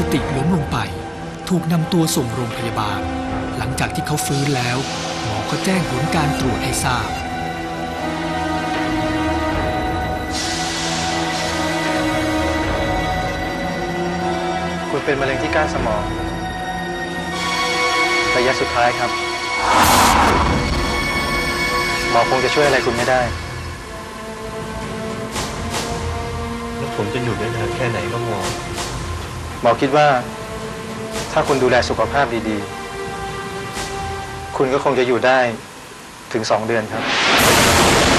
สติล้มลงไป ถูกนำตัวส่งโรงพยาบาล หลังจากที่เขาฟื้นแล้ว หมอก็แจ้งผลการตรวจให้ทราบคุณเป็นมะเร็งที่ก้านสมองระยะสุดท้ายครับ หมอคงจะช่วยอะไรคุณไม่ได้ แล้วผมจะอยู่ได้นานแค่ไหนก็หมอ หมอคิดว่า ถ้าคุณดูแลสุขภาพดีๆ คุณก็คงจะอยู่ได้ถึงสองเดือนครับ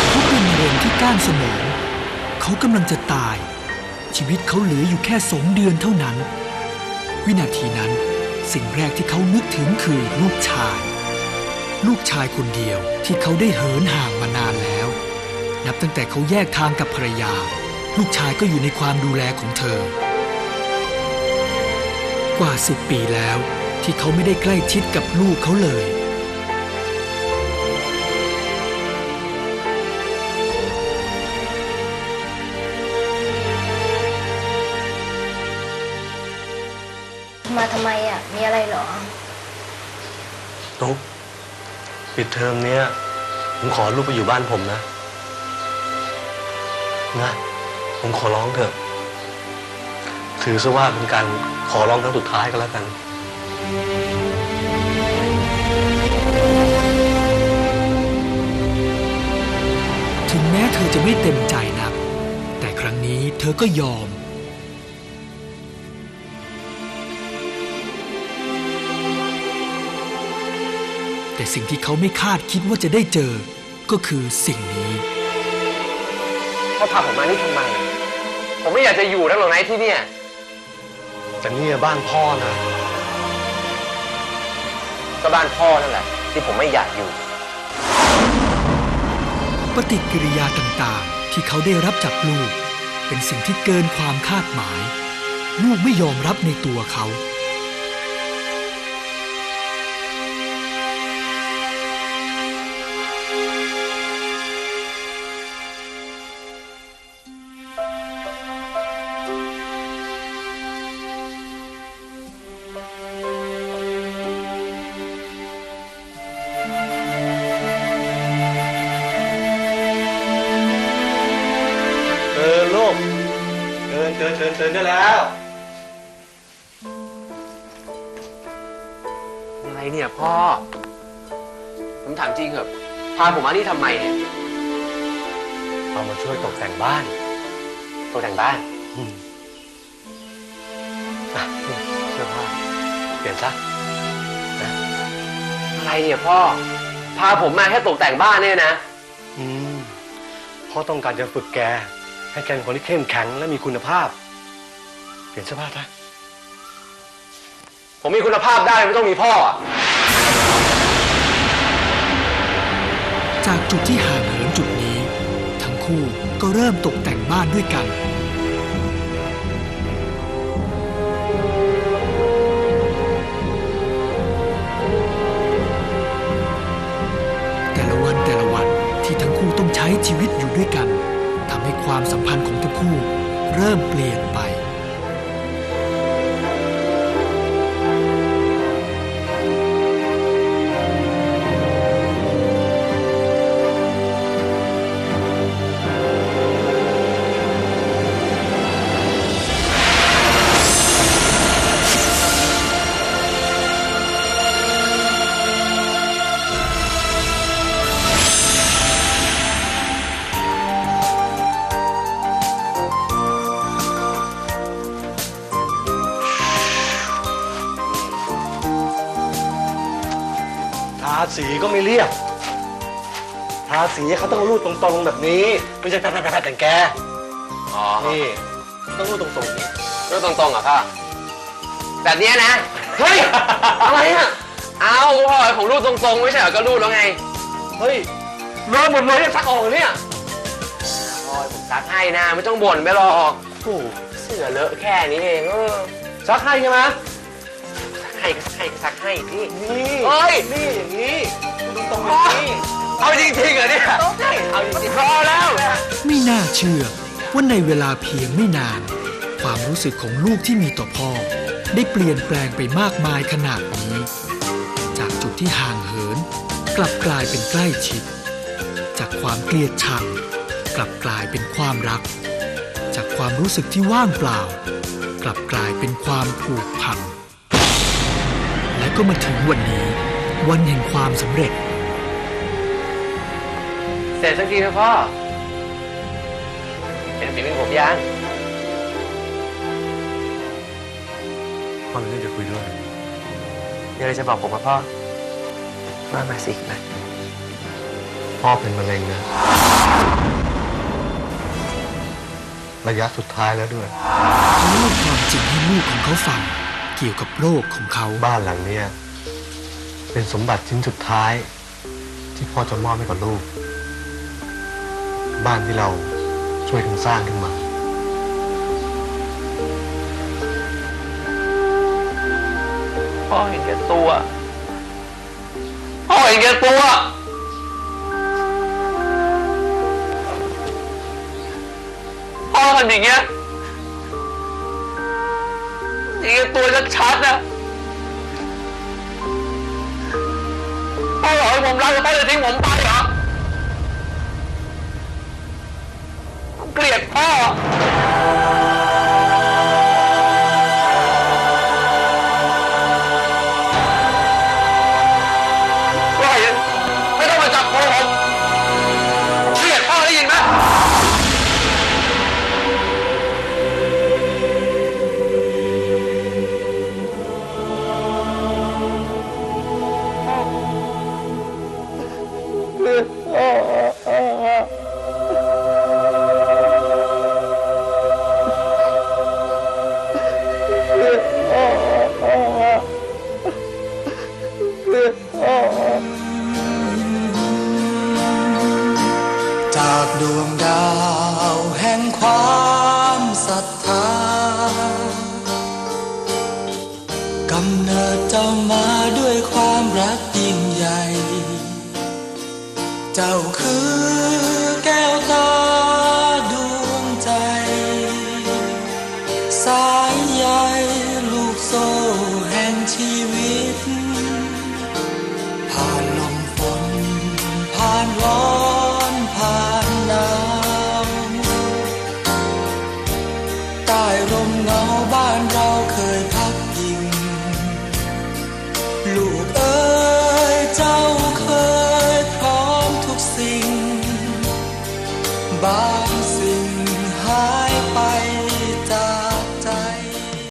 เขาเป็นมะเร็งที่ก้านสมอง เขากำลังจะตาย ชีวิตเขาเหลืออยู่แค่สองเดือนเท่านั้น วินาทีนั้น สิ่งแรกที่เขานึกถึงคือลูกชาย ลูกชายคนเดียวที่เขาได้เหินห่างมานานแล้ว นับตั้งแต่เขาแยกทางกับภรรยา ลูกชายก็อยู่ในความดูแลของเธอ กว่าสิบปีแล้ว ที่เขาไม่ได้ใกล้ชิดกับลูกเขาเลย มาทำไมอะ มีอะไรเหรอตุ๊กปิดเทอมเนี้ย ผมขอลูกไปอยู่บ้านผมนะ นะ ผมขอร้องเถอะ ถือซะว่าเป็นการ ขอร้องครั้งสุดท้ายก็แล้วกันถึงแม้เธอจะไม่เต็มใจนัก แต่ครั้งนี้เธอก็ยอม แต่สิ่งที่เขาไม่คาดคิดว่าจะได้เจอ ก็คือสิ่งนี้พ่อพาผมมานี่ทำไม ผมไม่อยากจะอยู่แล้วหรอกนะที่เนี่ย แต่เนี่ยบ้านพ่อนะ ก็บ้านพ่อนั่นแหละ ที่ผมไม่อยากอยู่ ปฏิกิริยาต่างๆ ที่เขาได้รับจากลูก เป็นสิ่งที่เกินความคาดหมาย ลูกไม่ยอมรับในตัวเขา เดินเดินเดินเดินได้แล้ว อะไรเนี่ยพ่อ ผมถามจริงเหรอะพาผมมานี่ทำไมเนี่ยเอามาช่วยตกแต่งบ้านตัวแต่งบ้านอืมอะนี่เสื้อผ้าเปลี่ยนซะอะไรเนี่ยพ่อ พาผมมาแค่ตกแต่งบ้านเนี่ยนะ อืมพ่อต้องการจะฝึกแก ให้แกเป็นคนที่เข้มแข็งและมีคุณภาพ เปลี่ยนเสื้อผ้าซะผมมีคุณภาพได้ไม่ต้องมีพ่อ จากจุดที่ห่างเหินจุดนี้ ทั้งคู่ก็เริ่มตกแต่งบ้านด้วยกัน แต่ละวันแต่ละวันที่ทั้งคู่ต้องใช้ชีวิตอยู่ด้วยกันทำให้ความสัมพันธ์ของทั้งคู่ เริ่มเปลี่ยนไป ทาสีก็ไม่เรียบทาสีเขาต้องรูดตรงๆแบบนี้ ไม่ใช่แผลๆแต่งแก อ๋อนี่ต้องรูดตรงๆนี่รูปตรงๆเหรอะพ่อแบบเนี้ยนะ เฮ้ย อะไรอะ เอาพ่อผมรูปตรงๆ ไม่ใช่เหรอ ก็รูปแล้วไง เฮ้ยเลอะหมดเลยเนี่ยซักออกเนี่ยพ่อผมซักให้นะ ไม่ต้องบ่นไปหรอกโอ้โหเสื้อเลอะแค่นี้เองเออซักให้ใช่ไหมซัก ให้ก็ซักให้ก็ซักให้พี่นี่เฮ้ยนี่อย่างนี้ตรงๆอย่างนี้เอาจริงๆเหรอเนี่ยเอาจริงๆพอแล้ว ไม่น่าเชื่อว่าในเวลาเพียงไม่นาน ความรู้สึกของลูกที่มีต่อพ่อ ได้เปลี่ยนแปลงไปมากมายขนาดนี้ จากจุดที่ห่างเหิน กลับกลายเป็นใกล้ชิด จากความเกลียดชัง กลับกลายเป็นความรัก จากความรู้สึกที่ว่างเปล่า กลับกลายเป็นความผูกพันและ ก็มาถึงวันนี้ วันแห่งความสำเร็จ เสร็จสักทีนะพ่อเห็นฝีมือผมยังพ่อมีเรื่องจะคุยด้วยมีอะไรจะบอกผมครับพ่อว่ามาสิมาพ่อเป็นมะเร็งนะ ระยะสุดท้ายแล้วด้วยเขาเล่าความจริงให้ลูกของเขาฟัง เกี่ยวกับโรคของเขา บ้านหลังเนี้ยเป็นสมบัติชิ้นสุดท้าย ที่พ่อจะมอบให้กับลูก บ้านที่เราช่วยกันสร้างขึ้นมา พ่อเห็นแก่ตัว พ่อเห็นแก่ตัว พ่อทำอย่างเงี้ยเห็ นี้ตัวชัดๆนะพ่อบอกให้ผมรักแล้วพ่อจะทิ้งผมไปเหรอผมเกลียดพ่อำเนิดเจ้ามาด้วยความรักยิ่งใหญ่ เจ้าคือแก้วตา